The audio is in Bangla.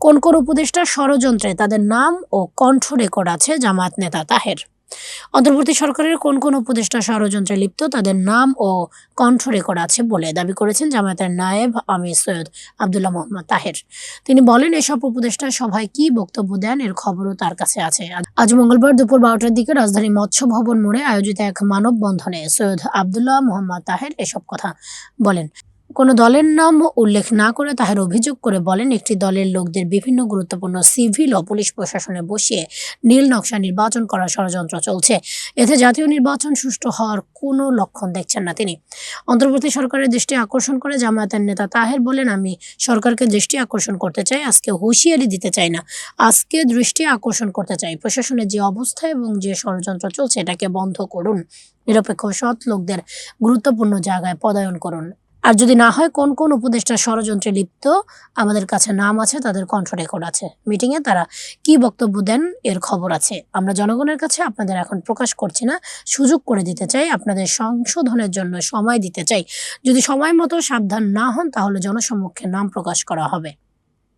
কোন কোন উপদেষ্টা ষড়যন্ত্রে তাদের নাম ও কণ্ঠ রেকর্ড আছে জামায়াত নেতা তাহের। অন্তর্বর্তী সরকারের কোন কোন উপদেষ্টা ষড়যন্ত্রে লিপ্ত তাদের নাম ও কণ্ঠ রেকর্ড আছে বলে দাবি করেছেন জামায়াতের নায়েব আমির সৈয়দ আবদুল্লাহ মোহাম্মদ তাহের। তিনি বলেন, এসব উপদেষ্টা সভায় কি বক্তব্য দেন এর খবরও তার কাছে আছে। আজ মঙ্গলবার দুপুর বারোটার দিকে রাজধানী মৎস্য ভবন মোড়ে আয়োজিত এক মানববন্ধনে সৈয়দ আবদুল্লাহ মোহাম্মদ তাহের এসব কথা বলেন। কোনো দলের নাম উল্লেখ না করে তাহার অভিযোগ করে বলেন, একটি দলের লোকদের বিভিন্ন গুরুত্বপূর্ণ সিভিল ও পুলিশ প্রশাসনে বসিয়ে নীল নকশা নির্বাচন করার ষড়যন্ত্র চলছে। এতে জাতীয় নির্বাচন সুষ্ঠু হওয়ার কোনো লক্ষণ দেখছেন না তিনি। অন্তর্বর্তী সরকারের দৃষ্টি আকর্ষণ করে জামায়াতের নেতা তাহের বলেন, আমি সরকারকে দৃষ্টি আকর্ষণ করতে চাই, আজকে হুঁশিয়ারি দিতে চাই না। আজকে দৃষ্টি আকর্ষণ করতে চাই। প্রশাসনের যে অবস্থা এবং যে ষড়যন্ত্র চলছে, এটাকে বন্ধ করুন। নিরপেক্ষ সৎ লোকদের গুরুত্বপূর্ণ জায়গায় পদায়ন করুন। আর যদি না হয়, কোন কোন উপদেষ্টা ষড়যন্ত্রে লিপ্ত, আমাদের কাছে নাম আছে, তাদের কণ্ঠ রেকর্ড আছে। মিটিংয়ে তারা কি বক্তব্য দেন, এর খবর আছে। আমরা জনগণের কাছে আপনাদের এখন প্রকাশ করছি না। সুযোগ করে দিতে চাই, আপনাদের সংশোধনের জন্য সময় দিতে চাই। যদি সময় মতো সাবধান না হন, তাহলে জনসম্মুখে নাম প্রকাশ করা হবে।